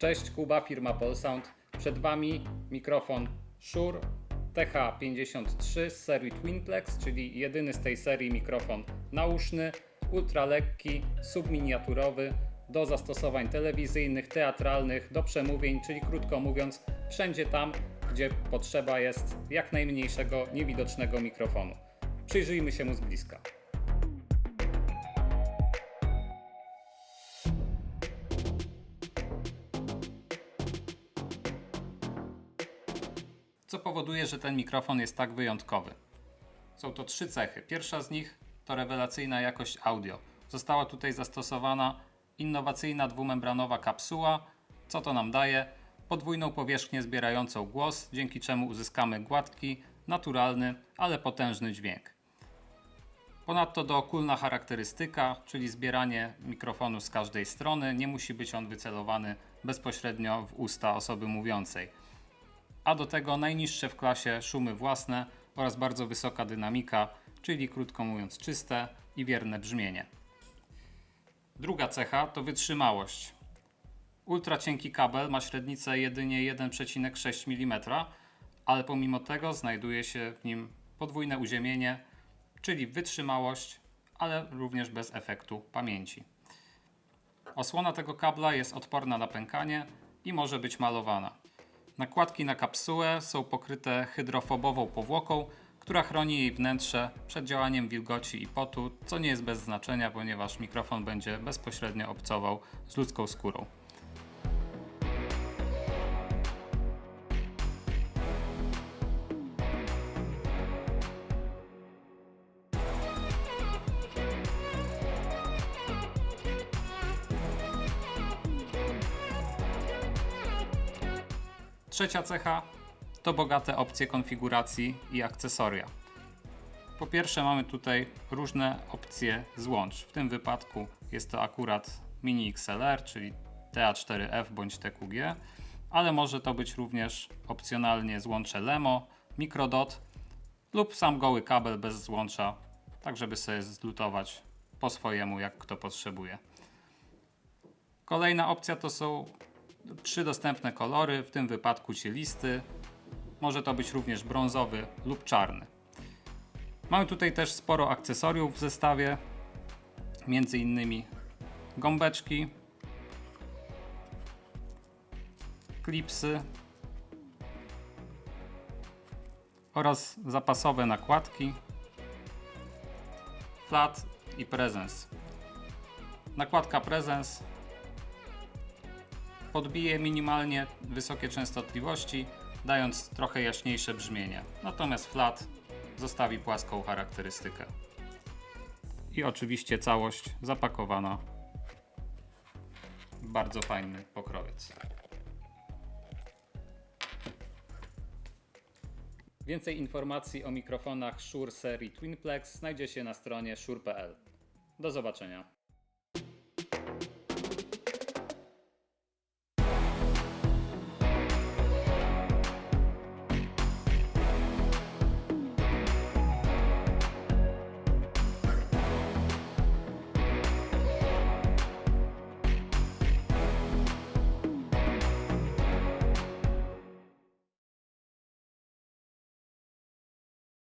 Cześć, Kuba, firma Polsound. Przed Wami mikrofon Shure TH53 z serii Twinplex, czyli jedyny z tej serii mikrofon nauszny, ultralekki, subminiaturowy, do zastosowań telewizyjnych, teatralnych, do przemówień, czyli krótko mówiąc, wszędzie tam, gdzie potrzeba jest jak najmniejszego, niewidocznego mikrofonu. Przyjrzyjmy się mu z bliska. Co powoduje, że ten mikrofon jest tak wyjątkowy? Są to trzy cechy. Pierwsza z nich to rewelacyjna jakość audio. Została tutaj zastosowana innowacyjna dwumembranowa kapsuła. Co to nam daje? Podwójną powierzchnię zbierającą głos, dzięki czemu uzyskamy gładki, naturalny, ale potężny dźwięk. Ponadto dookólna charakterystyka, czyli zbieranie mikrofonu z każdej strony, nie musi być on wycelowany bezpośrednio w usta osoby mówiącej a do tego najniższe w klasie szumy własne oraz bardzo wysoka dynamika, czyli krótko mówiąc czyste i wierne brzmienie. Druga cecha to wytrzymałość. Ultra cienki kabel ma średnicę jedynie 1,6 mm, ale pomimo tego znajduje się w nim podwójne uziemienie, czyli wytrzymałość, ale również bez efektu pamięci. Osłona tego kabla jest odporna na pękanie i może być malowana. Nakładki na kapsułę są pokryte hydrofobową powłoką, która chroni jej wnętrze przed działaniem wilgoci i potu, co nie jest bez znaczenia, ponieważ mikrofon będzie bezpośrednio obcował z ludzką skórą. Trzecia cecha to bogate opcje konfiguracji i akcesoria. Po pierwsze mamy tutaj różne opcje złącz. W tym wypadku jest to akurat Mini XLR, czyli TA4F bądź TQG, ale może to być również opcjonalnie złącze LEMO, microdot lub sam goły kabel bez złącza, tak żeby sobie zlutować po swojemu jak kto potrzebuje. Kolejna opcja to są trzy dostępne kolory, w tym wypadku cielisty. Może to być również brązowy lub czarny. Mamy tutaj też sporo akcesoriów w zestawie, między innymi gąbeczki, klipsy oraz zapasowe nakładki, flat i prezens. Nakładka prezens podbije minimalnie wysokie częstotliwości, dając trochę jaśniejsze brzmienie. Natomiast flat zostawi płaską charakterystykę. I oczywiście całość zapakowana w bardzo fajny pokrowiec. Więcej informacji o mikrofonach Shure serii Twinplex znajdziecie na stronie shure.pl. Do zobaczenia.